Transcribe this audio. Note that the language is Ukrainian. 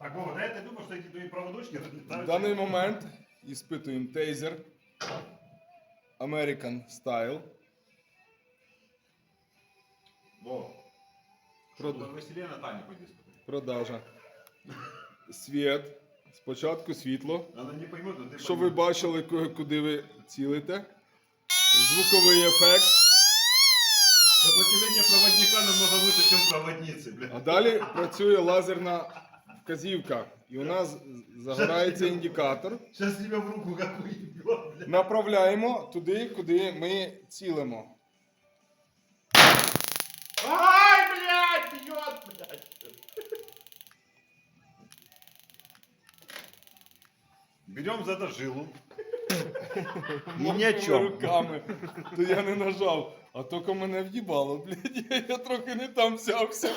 Так, Вова, да я думаю, что эти твои проводочки... В даний момент іспитуємо тейзер American Style. Вова, Прода- веселее на Таню пойди испытай. Продажа. Світ. Спочатку світло. Она не поймет, но ты Щоб ви поймешь. бачили, ку- куди ви цілите. Звуковий ефект. Сопротивление проводника намного выше, чем проводницы, А блядь. далі працює лазерна вказівка. І у нас загорається індикатор. Сейчас тебя в руку как блядь. Направляємо туди, куди ми цілимо. Ай, блядь, бьет, блядь. Берем за дожилу. И ни о руками. То я не нажав, а тільки мене в'їбало, блядь. Я, я трохи не там взявся.